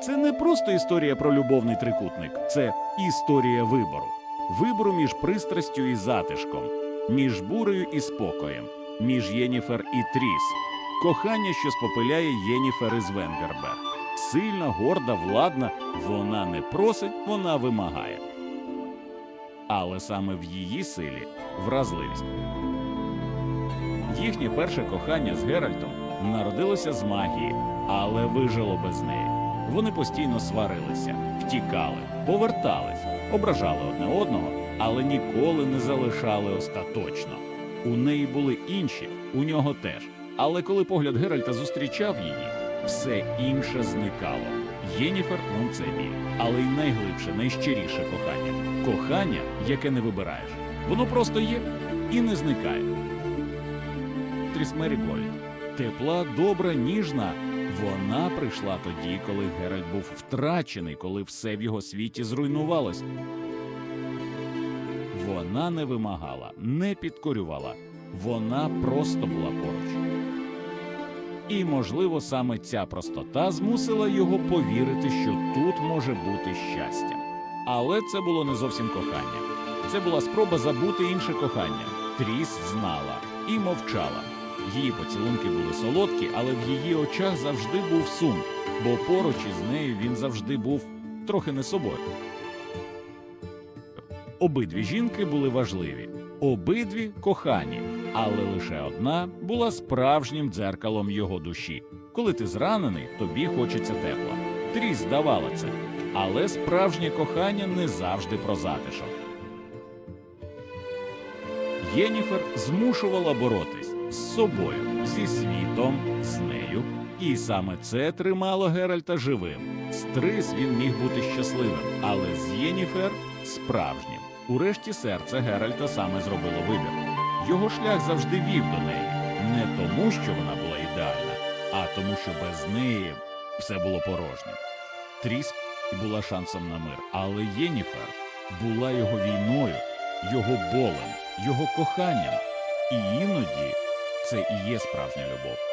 Це не просто історія про любовний трикутник, це історія вибору. Вибору між пристрастю і затишком, між бурею і спокоєм, між Єніфер і Тріс. Кохання, що спопиляє Єніфер із Венгерберг. Сильна, горда, владна, вона не просить, вона вимагає. Але саме в її силі вразливість. Їхнє перше кохання з Геральтом народилося з магії, але вижило без неї. Вони постійно сварилися, втікали, повертались, ображали одне одного, але ніколи не залишали остаточно. У неї були інші, у нього теж. Але коли погляд Геральта зустрічав її, все інше зникало. Єніфер ну це але й найглибше, найщиріше кохання. Кохання, яке не вибираєш. Воно просто є і не зникає. Тріс Мерігольд. Тепла, добра, ніжна. Вона прийшла тоді, коли Геральт був втрачений, коли все в його світі зруйнувалось. Вона не вимагала, не підкорювала. Вона просто була поруч. І, можливо, саме ця простота змусила його повірити, що тут може бути щастя. Але це було не зовсім кохання. Це була спроба забути інше кохання. Тріс знала і мовчала. Її поцілунки були солодкі, але в її очах завжди був сум, бо поруч із нею він завжди був трохи не собою. Обидві жінки були важливі, обидві кохані, але лише одна була справжнім дзеркалом його душі. Коли ти зранений, тобі хочеться тепла. Тріс давала це, але справжнє кохання не завжди про затишок. Єніфер змушувала боротись з собою, зі світом, з нею, і саме це тримало Геральта живим. З Трис він міг бути щасливим, але з Єніфер справжнім. Урешті серце Геральта саме зробило вибір. Його шлях завжди вів до неї, не тому, що вона була ідеальна, а тому, що без неї все було порожнім. Тріс була шансом на мир, але Єніфер була його війною, його болем, його коханням. І іноді це і є справжня любов.